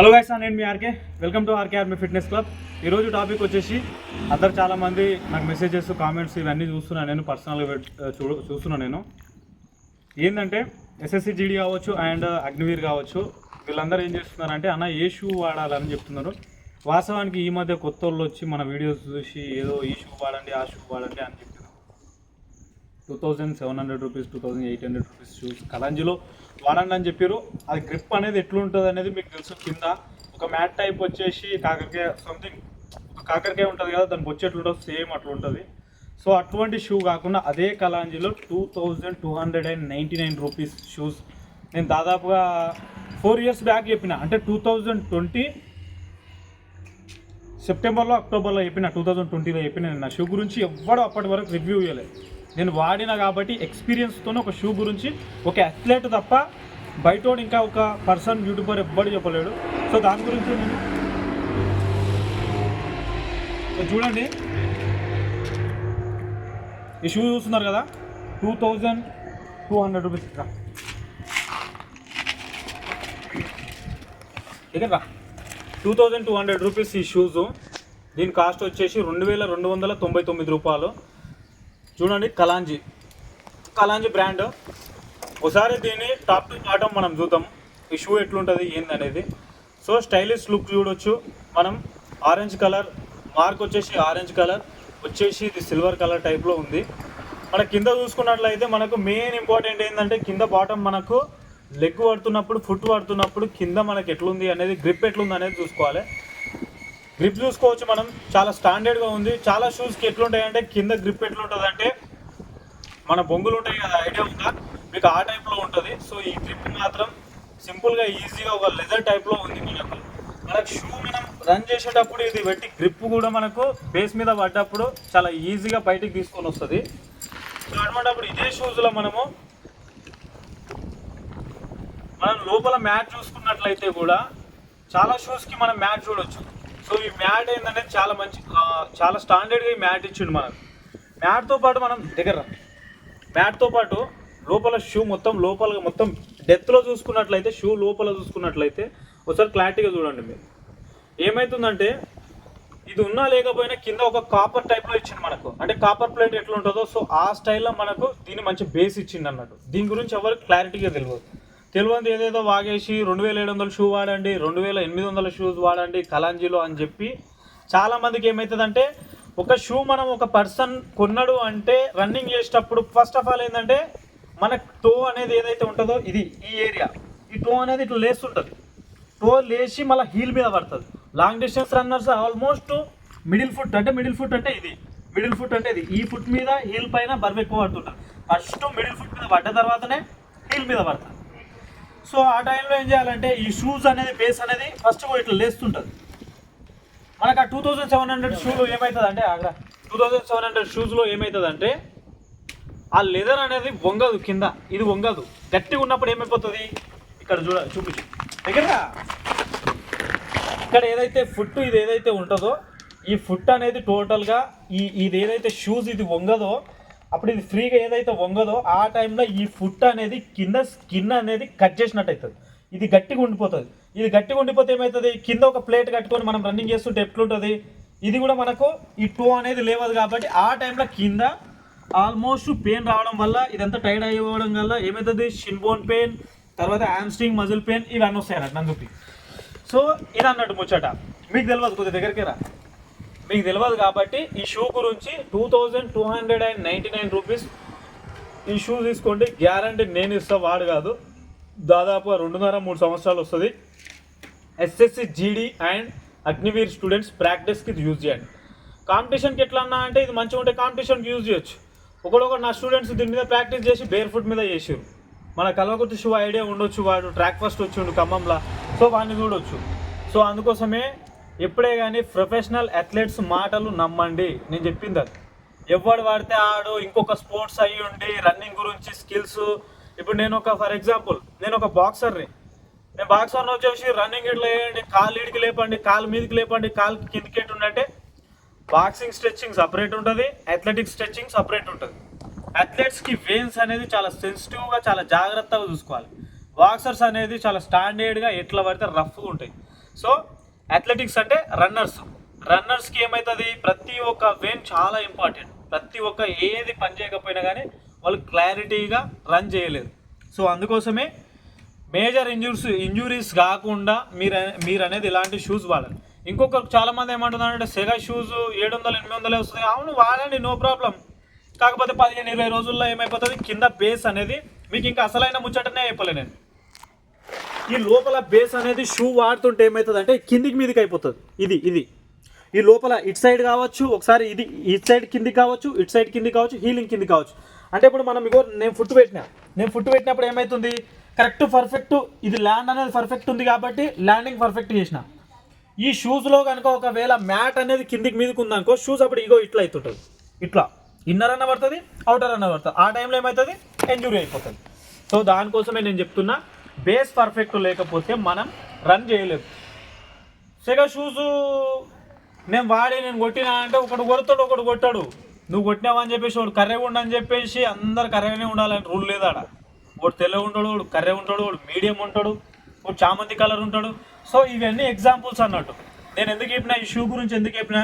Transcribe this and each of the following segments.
Hello guys నేను మీ RK. Welcome to RK army fitness club ఈరోజు topic వచ్చేసి అందరు చాలామంది నాకు మెసేజెస్ కామెంట్స్ ఇవన్నీ చూస్తున్నాను నేను పర్సనల్గా చూ చూస్తున్నాను నేను. ఏంటంటే ఎస్ఎస్సి జీడీ కావచ్చు అండ్ అగ్నివీర్ కావచ్చు వీళ్ళందరూ ఏం చేస్తున్నారంటే అన్న ఏ షూ వాడాలని చెప్తున్నారు? వాస్తవానికి ఈ మధ్య కొత్త వాళ్ళు వచ్చి మన వీడియోస్ చూసి ఏదో ఈ షూ వాడండి ఆ షూ వాడండి అని two thousand seven hundred rupees two thousand eight hundred rupees shoes కలంజిలో వాడండి అని చెప్పారు. అది గ్రిప్ అనేది ఎట్లుంటుంది అనేది మీకు తెలుసు కింద. ఒక మ్యాట్ టైప్ వచ్చేసి కాకరకాయ సంథింగ్ ఒక కాకరకాయ ఉంటుంది కదా దానికి వచ్చి ఎట్లుంటుంది సేమ్ అట్లా ఉంటుంది. సో అటువంటి షూ కాకుండా అదే కలాంజిలో two thousand two hundred and ninety nine rupees shoes నేను దాదాపుగా ఫోర్ ఇయర్స్ బ్యాక్ చెప్పిన. అంటే టూ థౌజండ్ ట్వంటీ సెప్టెంబర్లో అక్టోబర్లో చెప్పిన టూ థౌజండ్ ట్వంటీలో చెప్పిన నా షూ గురించి ఎవ్వడూ అప్పటి వరకు రివ్యూ ఇవ్వలేదు నేను వాడిన కాబట్టి ఎక్స్పీరియన్స్తో ఒక షూ గురించి ఒక అథ్లెట్ తప్ప బయటోడు ఇంకా ఒక పర్సన్ యూట్యూబర్ ఎవ్వడు చెప్పలేడు. సో దాని గురించి నేను చూడండి. ఈ షూ చూస్తున్నారు కదా? Two thousand two hundred rupees దగ్గర two thousand two hundred rupees ఈ షూస్ దీని కాస్ట్ వచ్చేసి రెండు వేల రెండు వందల తొంభై తొమ్మిది రూపాయలు. చూడండి కలాంజీ. కలాంజీ బ్రాండ్. ఒకసారి దీన్ని టాప్ టు బాటమ్ మనం చూద్దాం. ఈ షూ ఎట్లుంటుంది ఏంది అనేది సో స్టైలిష్ లుక్ చూడొచ్చు. మనం ఆరెంజ్ కలర్ మార్క్ వచ్చేసి ఆరెంజ్ కలర్ వచ్చేసి ఇది సిల్వర్ కలర్ టైప్లో ఉంది. మన కింద చూసుకున్నట్లయితే మనకు మెయిన్ ఇంపార్టెంట్ ఏంటంటే కింద బాటమ్ మనకు లెగ్ పడుతున్నప్పుడు ఫుట్ పడుతున్నప్పుడు కింద మనకి ఎట్లుంది అనేది గ్రిప్ ఎట్లుంది అనేది చూసుకోవాలి. గ్రిప్ చూసుకోవచ్చు మనం. చాలా స్టాండర్డ్గా ఉంది. చాలా షూస్కి ఎట్లుంటాయంటే కింద గ్రిప్ ఎట్లుంటుంది అంటే మన బొంగులు ఉంటాయి కదా ఐడియా ఉందా? మీకు ఆ టైప్లో ఉంటుంది. సో ఈ గ్రిప్ మాత్రం సింపుల్గా ఈజీగా ఒక లెదర్ టైప్లో ఉంది మనకు మనకు షూ మనం రన్ చేసేటప్పుడు ఇది పెట్టి గ్రిప్ కూడా మనకు బేస్ మీద పడ్డప్పుడు చాలా ఈజీగా బయటికి తీసుకొని వస్తుంది. సో అటువంటిప్పుడు ఇదే షూస్లో మనము మనం లోపల మ్యాట్ చూసుకున్నట్లయితే కూడా చాలా షూస్కి మనం మ్యాట్ చూడొచ్చు. సో ఈ మ్యాట్ ఏంటంటే చాలా మంచి చాలా స్టాండర్డ్గా ఈ మ్యాట్ ఇచ్చిండు మనం మ్యాట్తో పాటు మనం దగ్గర మ్యాట్తో పాటు లోపల షూ మొత్తం లోపల మొత్తం డెత్లో చూసుకున్నట్లయితే షూ లోపల చూసుకున్నట్లయితే ఒకసారి క్లారిటీగా చూడండి మీరు. ఏమవుతుందంటే ఇది ఉన్నా లేకపోయినా కింద ఒక కాపర్ టైప్లో ఇచ్చింది మనకు. అంటే కాపర్ ప్లేట్ ఎట్లా ఉంటుందో సో ఆ స్టైల్లో మనకు దీన్ని మంచి బేస్ ఇచ్చింది అన్నట్టు. దీని గురించి ఎవరికి క్లారిటీగా తెలియదు తెలివంది ఏదేదో వాగేసి రెండు వేల ఏడు వందల షూ వాడండి రెండు వేల ఎనిమిది వందల షూస్ వాడండి కలాంజీలో అని చెప్పి చాలామందికి ఏమవుతుందంటే ఒక షూ మనం ఒక పర్సన్ కొన్నాడు అంటే రన్నింగ్ చేసేటప్పుడు ఫస్ట్ ఆఫ్ ఆల్ ఏంటంటే మన టో అనేది ఏదైతే ఉంటుందో ఇది ఈ ఏరియా. ఈ టో అనేది ఇట్లా లేస్తుంటుంది. టో లేచి మళ్ళీ హీల్ మీద పడుతుంది. Long distance runners almost middle foot అంటే మిడిల్ ఫుట్ అంటే ఇది. మిడిల్ ఫుట్ అంటే ఇది. ఈ ఫుట్ మీద హీల్ పైన బరువు ఎక్కువ పడుతుంటారు ఫస్ట్ మిడిల్ ఫుట్ మీద పడ్డ తర్వాతనే హీల్ మీద పడతారు. సో ఆ టైంలో ఏం చేయాలంటే ఈ షూస్ అనేది బేస్ అనేది ఫస్ట్ ఇట్లా లేస్తుంటుంది. మనకు ఆ టూ థౌజండ్ సెవెన్ హండ్రెడ్ షూలో ఏమవుతుంది అంటే అక్కడ టూ థౌజండ్ సెవెన్ హండ్రెడ్ షూస్లో ఏమవుతుంది అంటే ఆ లెదర్ అనేది వంగదు కింద ఇది వంగదు. గట్టిగా ఉన్నప్పుడు ఏమైపోతుంది? ఇక్కడ చూడ చూపించు. దగ్గరగా? ఇక్కడ ఏదైతే ఫుట్ ఇది ఏదైతే ఉంటుందో ఈ ఫుట్ అనేది టోటల్గా ఈ ఇది ఏదైతే షూస్ ఇది వంగదో అప్పుడు ఇది ఫ్రీగా ఏదైతే వంగదో ఆ టైంలో ఈ ఫుట్ అనేది కింద స్కిన్ అనేది కట్ చేసినట్టు అవుతుంది. ఇది గట్టిగా ఉండిపోతుంది. ఇది గట్టిగా ఉండిపోతే ఏమవుతుంది? కింద ఒక ప్లేట్ కట్టుకొని మనం రన్నింగ్ చేస్తుంటే ఎట్లుంటుంది ఇది కూడా మనకు ఈ టూ అనేది లేవదు కాబట్టి ఆ టైంలో కింద ఆల్మోస్ట్ పెయిన్ రావడం వల్ల ఇదంతా టైర్డ్ అయిపోవడం వల్ల ఏమవుతుంది? షిన్ బోన్ పెయిన్ తర్వాత హామ్స్ట్రింగ్ మజిల్ పెయిన్ ఇవన్నీ వస్తాయి అన్నట్టు నందుకి సో ఇది అన్నట్టు ముచ్చట. మీకు తెలియదు కొద్ది దగ్గరికి రా. మీకు తెలియదు కాబట్టి ఈ షూ గురించి two thousand two hundred and ninety nine rupees ఈ షూ తీసుకోండి. గ్యారంటీ నేను ఇస్తా వాడు కాదు. దాదాపు రెండున్నర మూడు సంవత్సరాలు వస్తుంది. SSC GD and Agniveer students ప్రాక్టీస్కి ఇది యూజ్ చేయండి. కాంపిటీషన్కి ఎట్లా అన్నా అంటే ఇది మంచిగా ఉంటే కాంపిటీషన్కి యూజ్ చేయొచ్చు. ఒకడొకడు నా స్టూడెంట్స్ దీని మీద ప్రాక్టీస్ చేసి బేర్ ఫుట్ మీద చేసారు మన కలవకుర్తి షూ ఐడియా ఉండొచ్చు వాడు ట్రాక్ ఫస్ట్ వచ్చిండు ఖమ్మంలో. సో వాడిని చూడొచ్చు. సో అందుకోసమే ఎప్పుడే కానీ ప్రొఫెషనల్ అథ్లెట్స్ మాటలు నమ్మండి. నేను చెప్పింది అది. ఎవడు వాడితే ఆడు ఇంకొక స్పోర్ట్స్ అయ్యి ఉండి రన్నింగ్ గురించి స్కిల్స్. ఇప్పుడు నేను ఒక ఫర్ ఎగ్జాంపుల్ నేను ఒక బాక్సర్ని. నేను బాక్సర్ని వచ్చేసి రన్నింగ్ ఇట్లా వేయండి కాలు ఇడికి లేపండి కాలు మీదకి లేపండి కాలు కిందికి ఎటు ఉండంటే బాక్సింగ్ స్ట్రెచ్చింగ్ సపరేట్ ఉంటుంది అథ్లెటిక్స్ స్ట్రెచ్చింగ్ సపరేట్ ఉంటుంది. అథ్లెట్స్కి వెయిన్స్ అనేది చాలా సెన్సిటివ్గా చాలా జాగ్రత్తగా చూసుకోవాలి. బాక్సర్స్ అనేది చాలా స్టాండర్డ్గా ఎట్లా పడితే రఫ్గా ఉంటాయి. సో అథ్లెటిక్స్ అంటే రన్నర్స్ రన్నర్స్కి ఏమవుతుంది ప్రతి ఒక్క వేన్ చాలా ఇంపార్టెంట్ ప్రతి ఒక్క ఏది పని చేయకపోయినా కానీ వాళ్ళు క్లారిటీగా రన్ చేయలేదు. సో అందుకోసమే మేజర్ ఇంజూరీస్ ఇంజురీస్ కాకుండా మీరు మీరు అనేది ఇలాంటి షూస్ వాడాలి. ఇంకొకరు చాలా మంది ఏమంటున్నారంటే సెగా షూస్ ఏడు వందలు ఎనిమిది వందలే వస్తుంది. అవును వాడండి నో ప్రాబ్లం కాకపోతే పదిహేను ఇరవై రోజుల్లో ఏమైపోతుంది? కింద బేస్ అనేది మీకు ఇంకా అసలైన ముచ్చటనే అయిపోలే నేను. ఈ లోపల బేస్ అనేది షూ వాడుతుంటే ఏమవుతుంది అంటే కిందికి మీదకి అయిపోతుంది. ఇది ఇది. ఈ లోపల ఇటు సైడ్ కావచ్చు ఒకసారి ఇది ఇటు సైడ్ కిందికి కావచ్చు ఇటు సైడ్ కిందికి కావచ్చు హీలింగ్ కింది కావచ్చు. అంటే ఇప్పుడు మనం ఇగో నేను ఫుట్ పెట్టినా. నేను ఫుట్ పెట్టినప్పుడు ఏమవుతుంది కరెక్ట్ పర్ఫెక్ట్ ఇది ల్యాండ్ అనేది పర్ఫెక్ట్ ఉంది కాబట్టి ల్యాండింగ్ పర్ఫెక్ట్ చేసిన. ఈ షూస్లో కనుక ఒకవేళ మ్యాట్ అనేది కిందికి మీదకి ఉందనుకో షూస్ అప్పుడు ఇగో ఇట్లా అవుతుంటుంది ఇట్లా. ఇన్నర్ అన్న పడుతుంది అవుటర్ అన్న పడుతుంది. ఆ టైంలో ఏమవుతుంది ఎంజురీ అయిపోతుంది. సో దానికోసమే నేను చెప్తున్నా బేస్ పర్ఫెక్ట్ లేకపోతే మనం రన్ చేయలేము. సెగ షూస్ నేను వాడి నేను కొట్టినా అంటే ఒకడు కొడతాడు ఒకడు కొట్టాడు. నువ్వు కొట్టినావని చెప్పేసి వాడు కర్రే ఉండని చెప్పేసి అందరు కర్రెగానే ఉండాలని రూల్ లేదు ఆడ వాడు తెల్ల ఉంటాడు వాడు కర్రె ఉంటాడు వాడు మీడియం ఉంటాడు వాడు చామంతి కలర్ ఉంటాడు. సో ఇవన్నీ ఎగ్జాంపుల్స్ అన్నట్టు. నేను ఎందుకు చెప్పిన ఈ షూ గురించి ఎందుకు చెప్పిన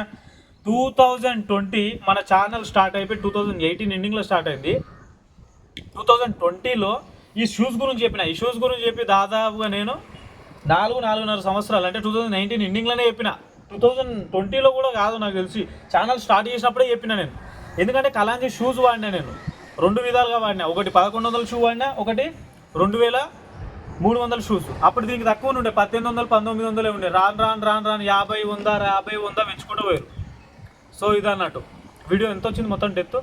టూ థౌజండ్ ట్వంటీ మన ఛానల్ స్టార్ట్ అయిపోయి టూ థౌజండ్ ఎయిటీన్ ఎండింగ్లో స్టార్ట్ అయింది. టూ థౌజండ్ ట్వంటీలో ఈ షూస్ గురించి చెప్పిన. ఈ షూస్ గురించి చెప్పి దాదాపుగా నేను నాలుగు నాలుగున్నర సంవత్సరాలు అంటే టూ థౌజండ్ నైన్టీన్ ఎండింగ్లోనే చెప్పిన. టూ థౌజండ్ ట్వంటీలో కూడా కాదు నాకు తెలిసి. ఛానల్ స్టార్ట్ చేసినప్పుడే చెప్పిన నేను. ఎందుకంటే కలాంజీ షూస్ వాడినా నేను. రెండు విధాలుగా వాడినా. ఒకటి పదకొండు వందల షూ వాడినా ఒకటి రెండు వేల మూడు వందల షూస్ అప్పుడు దీనికి తక్కువ ఉండే పద్దెనిమిది వందలు పంతొమ్మిది వందలే ఉండే. రాను రాను రాను రాను యాభై వంద యాభై వంద పెంచుకుంటూ పోయారు. సో ఇది అన్నట్టు వీడియో ఎంత వచ్చింది మొత్తం డెత్